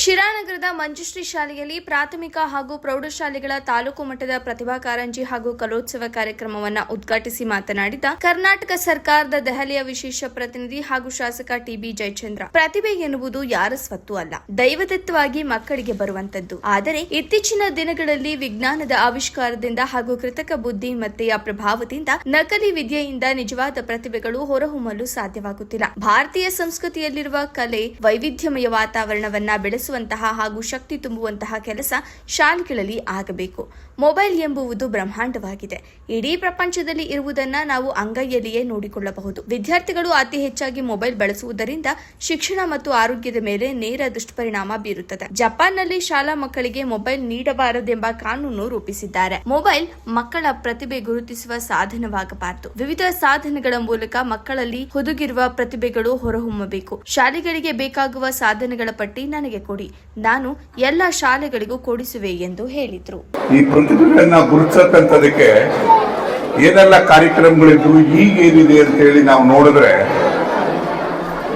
ಶಿರಾನಗರದ ಮಂಜುಶ್ರೀ ಶಾಲೆಯಲ್ಲಿ ಪ್ರಾಥಮಿಕ ಹಾಗೂ ಪ್ರೌಢಶಾಲೆಗಳ ತಾಲೂಕು ಮಟ್ಟದ ಪ್ರತಿಭಾ ಕಾರಂಜಿ ಹಾಗೂ ಕಲೋತ್ಸವ ಕಾರ್ಯಕ್ರಮವನ್ನು ಉದ್ಘಾಟಿಸಿ ಮಾತನಾಡಿದ ಕರ್ನಾಟಕ ಸರ್ಕಾರದ ದೆಹಲಿಯ ವಿಶೇಷ ಪ್ರತಿನಿಧಿ ಹಾಗೂ ಶಾಸಕ ಟಿಬಿ ಜಯಚಂದ್ರ, ಪ್ರತಿಭೆ ಎನ್ನುವುದು ಯಾರ ಸ್ವತ್ತು ಅಲ್ಲ, ದೈವದತ್ತವಾಗಿ ಮಕ್ಕಳಿಗೆ ಬರುವಂತದ್ದು. ಆದರೆ ಇತ್ತೀಚಿನ ದಿನಗಳಲ್ಲಿ ವಿಜ್ಞಾನದ ಆವಿಷ್ಕಾರದಿಂದ ಹಾಗೂ ಕೃತಕ ಬುದ್ಧಿ ಮತ್ತೆಯ ಪ್ರಭಾವದಿಂದ ನಕಲಿ ವಿದ್ಯೆಯಿಂದ ನಿಜವಾದ ಪ್ರತಿಭೆಗಳು ಹೊರಹೊಮ್ಮಲು ಸಾಧ್ಯವಾಗುತ್ತಿಲ್ಲ. ಭಾರತೀಯ ಸಂಸ್ಕೃತಿಯಲ್ಲಿರುವ ಕಲೆ, ವೈವಿಧ್ಯಮಯ ವಾತಾವರಣವನ್ನ ಬೆಳೆಸುವಂತಹ ಹಾಗೂ ಶಕ್ತಿ ತುಂಬುವಂತಹ ಕೆಲಸ ಶಾಲೆಗಳಲ್ಲಿ ಆಗಬೇಕು. ಮೊಬೈಲ್ ಎಂಬುವುದು ಬ್ರಹ್ಮಾಂಡವಾಗಿದೆ. ಇಡೀ ಪ್ರಪಂಚದಲ್ಲಿ ಇರುವುದನ್ನ ನಾವು ಅಂಗೈಯಲ್ಲಿಯೇ ನೋಡಿಕೊಳ್ಳಬಹುದು. ವಿದ್ಯಾರ್ಥಿಗಳು ಅತಿ ಹೆಚ್ಚಾಗಿ ಮೊಬೈಲ್ ಬಳಸುವುದರಿಂದ ಶಿಕ್ಷಣ ಮತ್ತು ಆರೋಗ್ಯದ ಮೇಲೆ ನೇರ ದುಷ್ಪರಿಣಾಮ ಬೀರುತ್ತದೆ. ಜಪಾನ್ನಲ್ಲಿ ಶಾಲಾ ಮಕ್ಕಳಿಗೆ ಮೊಬೈಲ್ ನೀಡಬಾರದೆಂಬ ಕಾನೂನು ರೂಪಿಸಿದ್ದಾರೆ. ಮೊಬೈಲ್ ಮಕ್ಕಳ ಪ್ರತಿಭೆ ಗುರುತಿಸುವ ಸಾಧನವಾಗಬಾರದು. ವಿವಿಧ ಸಾಧನಗಳ ಮೂಲಕ ಮಕ್ಕಳಲ್ಲಿ ಹುದುಗಿರುವ ಪ್ರತಿಭೆಗಳು ಹೊರಹೊಮ್ಮಬೇಕು. ಶಾಲೆಗಳಿಗೆ ಬೇಕಾಗುವ ಸಾಧನಗಳ ಪಟ್ಟಿ ನನಗೆ ಕೊಡಿ. ನಾನು ಎಲ್ಲ ಶಾಲೆಗಳಿಗೂ ಕೊಡಿಸುವೆ ಎಂದು ಹೇಳಿದ್ರು. ಈ ಪ್ರತಿಭೆಗಳನ್ನ ಗುರುತಿಸಕ್ಕಂಥದಕ್ಕೆ ಏನೆಲ್ಲ ಕಾರ್ಯಕ್ರಮಗಳಿದ್ದು ಈಗೇನಿದೆ ಅಂತ ಹೇಳಿ ನಾವು ನೋಡಿದ್ರೆ,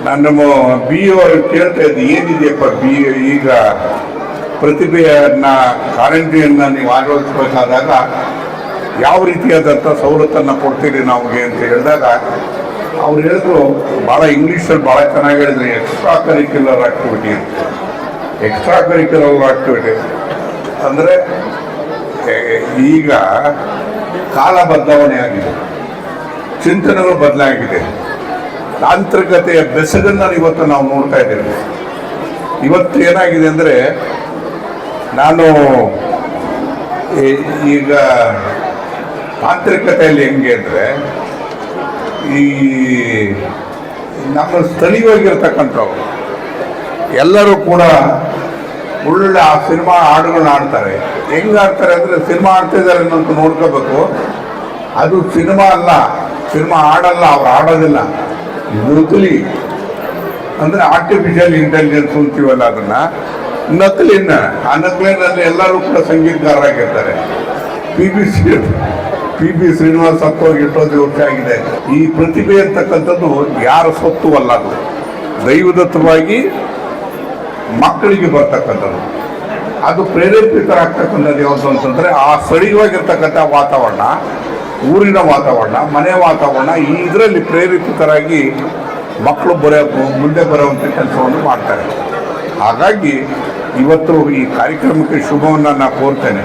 ನಾನು ನಮ್ಮ ಬಿ ಅವರು ಕೇಳ್ತಾ ಇದ್ದು, ಏನಿದೆಯಪ್ಪ ಬಿ ಈಗ ಪ್ರತಿಭೆಯನ್ನ, ಕಾರಂಜಿಯನ್ನ ನೀವು ಆಯೋಜಿಸಬೇಕಾದಾಗ ಯಾವ ರೀತಿಯಾದಂಥ ಸವಲತ್ತನ್ನು ಕೊಡ್ತೀರಿ ನಮಗೆ ಅಂತ ಹೇಳಿದಾಗ, ಅವ್ರು ಹೇಳಿದ್ರು ಭಾಳ ಇಂಗ್ಲೀಷಲ್ಲಿ ಭಾಳ ಚೆನ್ನಾಗಿ ಹೇಳಿದ್ರು ಎಕ್ಸ್ಟ್ರಾ ಕರಿಕ್ಯುಲರ್ ಆಕ್ಟಿವಿಟಿ ಅಂತ. ಎಕ್ಸ್ಟ್ರಾ ಕರಿಕ್ಯುಲರ್ ಆಕ್ಟಿವಿಟಿ ಅಂದರೆ ಈಗ ಕಾಲ ಬದಲಾವಣೆ ಆಗಿದೆ. ಚಿಂತನೆಗಳು ಬದಲಾಗಿದೆ. ತಾಂತ್ರಿಕತೆಯ ಬೆಸಗನ್ನು ಇವತ್ತು ನಾವು ನೋಡ್ತಾ ಇದ್ದೇವೆ. ಇವತ್ತು ಏನಾಗಿದೆ ಅಂದರೆ, ನಾನು ಈಗ ತಾಂತ್ರಿಕತೆಯಲ್ಲಿ ಹೆಂಗೆ ಅಂದರೆ, ಈ ನಮ್ಮ ಸ್ಥಳೀಯವಾಗಿರ್ತಕ್ಕಂಥವ್ರು ಎಲ್ಲರೂ ಕೂಡ ಒಳ್ಳೆ ಆ ಸಿನಿಮಾ ಹಾಡುಗಳನ್ನ ಆಡ್ತಾರೆ ಹೆಂಗ್ ಆಡ್ತಾರೆ ಅಂದರೆ ಸಿನಿಮಾ ಆಡ್ತಿದ್ದಾರೆ ಅಂತ ನೋಡ್ಕೋಬೇಕು. ಅದು ಸಿನಿಮಾ ಅಲ್ಲ, ಸಿನಿಮಾ ಆಡಲ್ಲ ಅವ್ರು ಆಡೋದಿಲ್ಲ ನಕಲಿ ಅಂದರೆ ಆರ್ಟಿಫಿಷಿಯಲ್ ಇಂಟೆಲಿಜೆನ್ಸ್ ಅಂತೀವಲ್ಲ ಅದನ್ನ. ನಕಲಿನ, ಆ ನಕಲಿನಲ್ಲಿ ಎಲ್ಲರೂ ಕೂಡ ಸಂಗೀತಗಾರರಾಗಿರ್ತಾರೆ. P B C P B Srinivas ಸತ್ತೋಗಿ ಇಟ್ಟೋದು ವರ್ಷ ಆಗಿದೆ. ಈ ಪ್ರತಿಭೆ ಅಂತಕ್ಕಂಥದ್ದು ಯಾರ ಸೊತ್ತು ಅಲ್ಲ ಅದು. ದೈವದತ್ತವಾಗಿ ಮಕ್ಕಳಿಗೆ ಬರ್ತಕ್ಕಂಥದ್ದು. ಅದು ಪ್ರೇರೇಪಿತರಾಗ್ತಕ್ಕಂಥದ್ದು ಯಾವುದು ಅಂತಂದರೆ ಆ ಸ್ಥಳೀಯವಾಗಿರ್ತಕ್ಕಂಥ ವಾತಾವರಣ, ಊರಿನ ವಾತಾವರಣ, ಮನೆ ವಾತಾವರಣ, ಈ ಇದರಲ್ಲಿ ಪ್ರೇರೇಪಿತರಾಗಿ ಮಕ್ಕಳು ಬರೋ ಮುಂದೆ ಬರುವಂಥ ಕೆಲಸವನ್ನು ಮಾಡ್ತಾರೆ. ಹಾಗಾಗಿ ಇವತ್ತು ಈ ಕಾರ್ಯಕ್ರಮಕ್ಕೆ ಶುಭವನ್ನು ನಾನು ಕೋರ್ತೇನೆ.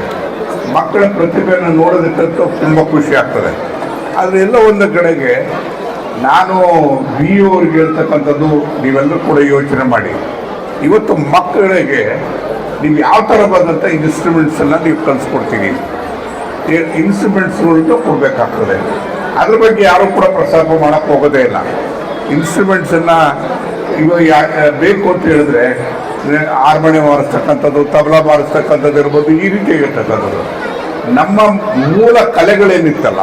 ಮಕ್ಕಳ ಪ್ರತಿಭೆಯನ್ನು ನೋಡೋದಕ್ಕಂತೂ ತುಂಬ ಖುಷಿ ಆಗ್ತದೆ. ಆದರೆ ಎಲ್ಲ ಒಂದು ಕಡೆಗೆ ನಾನು ಬಿ ಅವ್ರಿಗೆ ಹೇಳ್ತಕ್ಕಂಥದ್ದು ನೀವೆಲ್ಲರೂ ಕೂಡ ಯೋಚನೆ ಮಾಡಿ. ಇವತ್ತು ಮಕ್ಕಳಿಗೆ ನೀವು ಯಾವ ಥರ ಬಂದಂಥ ಇನ್ಸ್ಟ್ರೂಮೆಂಟ್ಸನ್ನು ನೀವು ಕಲಿಸ್ಕೊಡ್ತೀನಿ ಇನ್ಸ್ಟ್ರೂಮೆಂಟ್ಸ್ಗಳನ್ನ ಕೊಡಬೇಕಾಗ್ತದೆ. ಅದ್ರ ಬಗ್ಗೆ ಯಾರೂ ಕೂಡ ಪ್ರಸ್ತಾಪ ಮಾಡೋಕ್ಕೆ ಹೋಗೋದೇ ಇಲ್ಲ. ಇನ್ಸ್ಟ್ರೂಮೆಂಟ್ಸನ್ನು ಇವಾಗ ಯಾ- ಬೇಕು ಅಂತ ಹೇಳಿದ್ರೆ ಹಾರ್ಮೋನಿಯಂ ಬಾರಿಸ್ತಕ್ಕಂಥದ್ದು ತಬಲಾ ಬಾರಿಸ್ತಕ್ಕಂಥದ್ದು ಇರ್ಬೋದು, ಈ ರೀತಿ ಇರ್ತಕ್ಕಂಥದ್ದು. ನಮ್ಮ ಮೂಲ ಕಲೆಗಳೇನಿತ್ತಲ್ಲ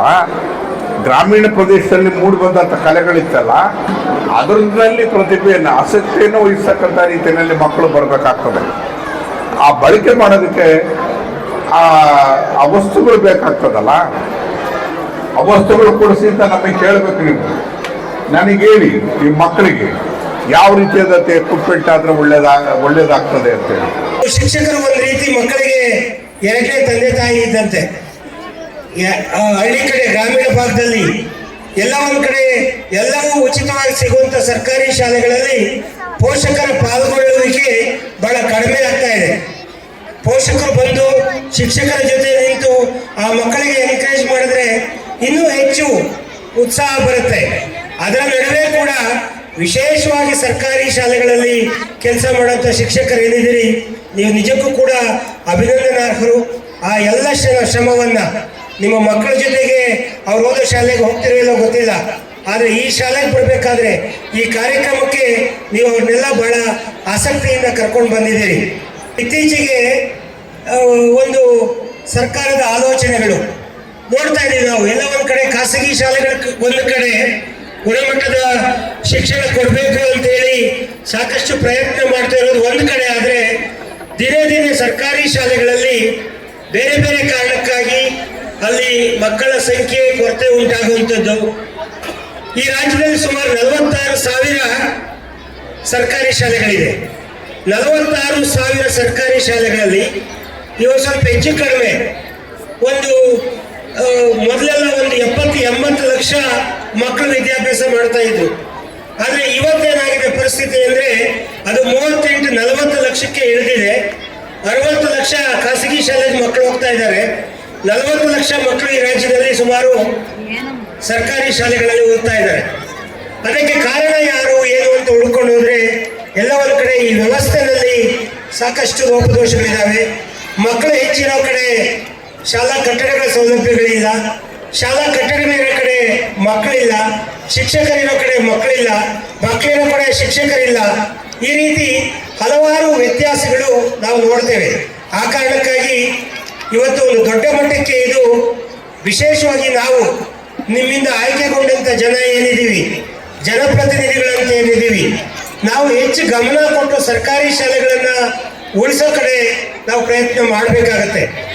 ಗ್ರಾಮೀಣ ಪ್ರದೇಶದಲ್ಲಿ ಮೂಡಿ ಬಂದಂಥ ಕಲೆಗಳಿತ್ತಲ್ಲ ಅದರಲ್ಲಿ ಪ್ರತಿಭೆಯನ್ನು, ಆಸಕ್ತಿಯನ್ನು ವಹಿಸ್ತಕ್ಕಂಥ ರೀತಿಯಲ್ಲಿ ಮಕ್ಕಳು ಬರಬೇಕಾಗ್ತದೆ. ಆ ಬಳಕೆ ಮಾಡೋದಕ್ಕೆ, ಆ ವಸ್ತುಗಳು ಬೇಕಾಗ್ತದಲ್ಲ? ಆ ವಸ್ತುಗಳು ಕೊಡಿಸಿ ಅಂತ ನಮಗೆ ಕೇಳಬೇಕು ನೀವು. ನನಗೆ ಹೇಳಿ ನಿಮ್ಮ ಮಕ್ಕಳಿಗೆ ಯಾವ ರೀತಿಯಾದಂತೆ ಎಕ್ವಿಪ್ಮೆಂಟ್ ಆದ್ರೆ ಒಳ್ಳೇದಾಗ ಒಳ್ಳೇದಾಗ್ತದೆ ಅಂತೇಳಿ. ಶಿಕ್ಷಕರು ಒಂದು ರೀತಿ ಮಕ್ಕಳಿಗೆ ಎರಡನೇ ತಂದೆ ತಾಯಿ ಇದ್ದಂತೆ. ಹಳ್ಳಿ ಕಡೆ, ಗ್ರಾಮೀಣ ಭಾಗದಲ್ಲಿ ಎಲ್ಲ ಒಂದು ಕಡೆ ಎಲ್ಲವೂ ಉಚಿತವಾಗಿ ಸಿಗುವಂತ ಸರ್ಕಾರಿ ಶಾಲೆಗಳಲ್ಲಿ ಪೋಷಕರ ಪಾಲ್ಗೊಳ್ಳುವಿಕೆ ಬಹಳ ಕಡಿಮೆ ಆಗ್ತಾ ಇದೆ. ಪೋಷಕರು ಬಂದು ಶಿಕ್ಷಕರ ಜೊತೆ ನಿಂತು ಆ ಮಕ್ಕಳಿಗೆ ಎನ್ಕರೇಜ್ ಮಾಡಿದ್ರೆ ಇನ್ನೂ ಹೆಚ್ಚು ಉತ್ಸಾಹ ಬರುತ್ತೆ. ಅದರ ನಡುವೆ ಕೂಡ ವಿಶೇಷವಾಗಿ ಸರ್ಕಾರಿ ಶಾಲೆಗಳಲ್ಲಿ ಕೆಲಸ ಮಾಡುವಂಥ ಶಿಕ್ಷಕರು ಏನಿದ್ದೀರಿ, ನೀವು ನಿಜಕ್ಕೂ ಕೂಡ ಅಭಿನಂದನಾರ್ಹರು. ಆ ಎಲ್ಲ ಶ್ರಮವನ್ನು ಶ್ರಮವನ್ನ ನಿಮ್ಮ ಮಕ್ಕಳ ಜೊತೆಗೆ ಅವ್ರು ಓದೋ ಶಾಲೆಗೆ ಹೋಗ್ತಿರೋ ಇಲ್ಲೋ ಗೊತ್ತಿಲ್ಲ. ಆದರೆ ಈ ಶಾಲೆಗೆ ಬರಬೇಕಾದ್ರೆ ಈ ಕಾರ್ಯಕ್ರಮಕ್ಕೆ ನೀವು ಅವ್ರನ್ನೆಲ್ಲ ಬಹಳ ಆಸಕ್ತಿಯಿಂದ ಕರ್ಕೊಂಡು ಬಂದಿದ್ದೀರಿ. ಇತ್ತೀಚೆಗೆ ಒಂದು ಸರ್ಕಾರದ ಆಲೋಚನೆಗಳು. ನೋಡ್ತಾ ಇದ್ದೀವಿ ನಾವು, ಎಲ್ಲ ಒಂದು ಕಡೆ ಖಾಸಗಿ ಶಾಲೆಗಳ ಒಂದು ಕಡೆ ಗುಣಮಟ್ಟದ ಶಿಕ್ಷಣ ಕೊಡಬೇಕು ಅಂತೇಳಿ ಸಾಕಷ್ಟು ಪ್ರಯತ್ನ ಮಾಡ್ತಾ ಇರೋದು ಒಂದು ಕಡೆ. ಆದರೆ ದಿನೇ ದಿನೇ ಸರ್ಕಾರಿ ಶಾಲೆಗಳಲ್ಲಿ ಬೇರೆ ಬೇರೆ ಕಾರಣಕ್ಕಾಗಿ ಅಲ್ಲಿ ಮಕ್ಕಳ ಸಂಖ್ಯೆ ಕೊರತೆ ಉಂಟಾಗುವಂಥದ್ದು. ಈ ರಾಜ್ಯದಲ್ಲಿ ಸುಮಾರು ನಲವತ್ತಾರು ಸಾವಿರ ಸರ್ಕಾರಿ ಶಾಲೆಗಳಿದೆ ನಲವತ್ತಾರು ಸಾವಿರ ಸರ್ಕಾರಿ ಶಾಲೆಗಳಲ್ಲಿ ಇವಾಗ ಸ್ವಲ್ಪ ಹೆಚ್ಚು ಕಡಿಮೆ. ಒಂದು ಮೊದಲೆಲ್ಲ ಒಂದು ಎಪ್ಪತ್ತು, ಎಂಬತ್ತು ಲಕ್ಷ ಮಕ್ಕಳು ವಿದ್ಯಾಭ್ಯಾಸ ಮಾಡ್ತಾ ಇದ್ರು. ಆದರೆ ಇವತ್ತೇನಾಗಿದೆ ಪರಿಸ್ಥಿತಿ ಅಂದರೆ ಅದು ಮೂವತ್ತೆಂಟು, ನಲವತ್ತು ಲಕ್ಷಕ್ಕೆ ಇಳಿದಿದೆ. ಅರವತ್ತು ಲಕ್ಷ ಖಾಸಗಿ ಶಾಲೆಗೆ ಮಕ್ಕಳು ಹೋಗ್ತಾ ಇದ್ದಾರೆ. ನಲವತ್ತು ಲಕ್ಷ ಮಕ್ಕಳು ಈ ರಾಜ್ಯದಲ್ಲಿ ಸುಮಾರು ಸರ್ಕಾರಿ ಶಾಲೆಗಳಲ್ಲಿ ಓದ್ತಾ ಇದ್ದಾರೆ. ಅದಕ್ಕೆ ಕಾರಣ ಯಾರು, ಏನು ಅಂತ ಹುಡ್ಕೊಂಡು ಹೋದ್ರೆ ಎಲ್ಲ ಒಂದು ಕಡೆ ಈ ವ್ಯವಸ್ಥೆಯಲ್ಲಿ ಸಾಕಷ್ಟು ಲೋಪದೋಷಗಳಿದ್ದಾವೆ. ಮಕ್ಕಳು ಹೆಚ್ಚಿರೋ ಕಡೆ ಶಾಲಾ ಕಟ್ಟಡಗಳ ಸೌಲಭ್ಯಗಳಿಲ್ಲ. ಶಾಲಾ ಕಟ್ಟಡಗಳಿರೋ ಕಡೆ ಮಕ್ಕಳಿಲ್ಲ. ಶಿಕ್ಷಕರಿರೋ ಕಡೆ ಮಕ್ಕಳಿಲ್ಲ. ಮಕ್ಕಳಿರೋ ಕಡೆ ಶಿಕ್ಷಕರಿಲ್ಲ. ಈ ರೀತಿ ಹಲವಾರು ವ್ಯತ್ಯಾಸಗಳು ನಾವು ನೋಡ್ತೇವೆ. ಆ ಕಾರಣಕ್ಕಾಗಿ ಇವತ್ತು ಒಂದು ದೊಡ್ಡ ಮಟ್ಟಕ್ಕೆ ಇದು ವಿಶೇಷವಾಗಿ ನಾವು ನಿಮ್ಮಿಂದ ಆಯ್ಕೆಗೊಂಡಂತ ಜನ ಏನಿದ್ದೀವಿ, ಜನಪ್ರತಿನಿಧಿಗಳಂತ ಏನಿದ್ದೀವಿ, ನಾವು ಹೆಚ್ಚು ಗಮನ ಕೊಟ್ಟು ಸರ್ಕಾರಿ ಶಾಲೆಗಳನ್ನು ಉಳಿಸೋ ಕಡೆ ನಾವು ಪ್ರಯತ್ನ ಮಾಡಬೇಕಾಗತ್ತೆ.